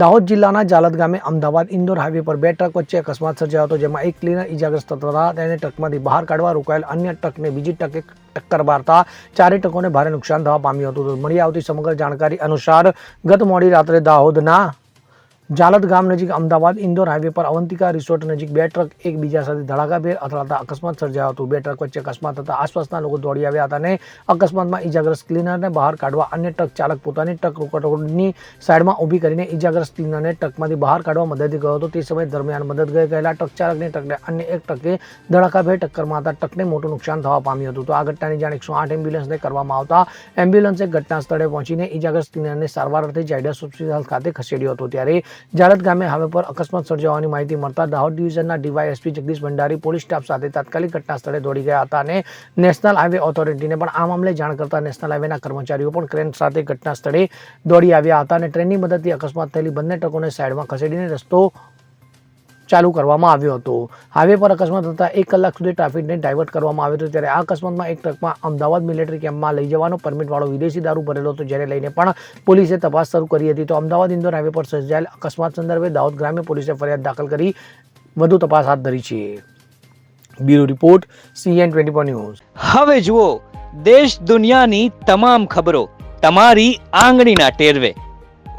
દાહોદ જિલ્લાના જાલદ ગામે અમદાવાદ ઇન્દોર હાઈવે પર બે ટ્રક વચ્ચે અકસ્માત સર્જાયો હતો, જેમાં એક ક્લીનર ઇજાગ્રસ્ત થતા તેને ટ્રકમાંથી બહાર કાઢવા રોકાયેલ અન્ય ટ્રકને બીજી ટ્રકે ટક્કર મારતા ચારે ટ્રકોને ભારે નુકસાન થવા પામ્યું હતું. મળી આવતી સમગ્ર જાણકારી અનુસાર ગત મોડી રાત્રે દાહોદના જાલદ ગામ નજીક અમદાવાદ ઇન્દોર હાઈવે પર અવંતિકા રિસોર્ટ નજીક બે ટ્રક એકબીજા સાથે ધડાકાભેર અથડાતા અકસ્માત સર્જાયો હતો. બે ટ્રક વચ્ચે અકસ્માત થતા આસપાસના લોકો દોડી આવ્યા હતા અને અકસ્માતમાં ઇજાગ્રસ્ત ક્લીનરને બહાર કાઢવા અન્ય ટ્રક ચાલક પોતાની ટ્રક રોડની સાઈડમાં ઊભી કરીને ઇજાગ્રસ્ત ક્લીનરને ટ્રકમાંથી બહાર કાઢવા મદદ ગયો હતો. તે સમય દરમિયાન મદદ ગઈ ગયેલા ટ્રક ચાલકની ટ્રકને અન્ય એક ટ્રકે ધડાકાભેર ટક્કરમાં હતા ટ્રકને મોટું નુકસાન થવા પામ્યું હતું. તો આ ઘટનાની જાણ એકસો આઠ એમ્બ્યુલન્સને કરવામાં આવતા એમ્બ્યુલન્સે ઘટના સ્થળે પહોંચીને ઇજાગ્રસ્ત ક્લીનરને સારવાર અર્થે જાયડસ હોસ્પિટલ ખાતે ખસેડ્યો હતો. ત્યારે જાલદ ગામે હવે પર અકસ્માત સર્જાવાની માહિતી મળતા Dahod ડિવિઝનના DYSP Jagdish Bhandari police staff સાથે તાત્કાલિક ઘટના સ્થળે દોડી ગયા હતા અને નેશનલ હાઈવે ઓથોરિટીને પણ આ મામલે જાણ કરતા નેશનલ હાઈવેના કર્મચારીઓ પણ ક્રેન સાથે ઘટના સ્થળે દોડી આવ્યા હતા અને ટ્રેનની મદદથી અકસ્માત થયેલી બંને ટ્રકોને સાઈડમાં ખસેડીને રસ્તો ચાલુ કરવામાં આવ્યો હતો. હાઈવે પર અકસ્માત થતાં એક કલાક સુધી ટ્રાફિકને ડાયવર્ટ કરવામાં આવ્યો હતો. ત્યારે આ અકસ્માતમાં એક ટ્રકમાં અમદાવાદ મિલિટરી કેમ્પમાં લઈ જવાનો પરમિટવાળો વિદેશી દારૂ ભરેલો હતો, જેને લઈને પણ પોલીસે તપાસ શરૂ કરી હતી. તો અમદાવાદ ઇન્દોર હાઈવે પર સર્જાયેલ અકસ્માત સંદર્ભે દાહોદ ગ્રામ્ય પોલીસે ફરિયાદ દાખલ કરી. વધુ તપાસ હાથ ધરી છે. Bureau report, CN twenty news. હવે જુઓ, દેશ દુનિયાની તમામ ખબરો તમારી આંગળીના ટેરવે.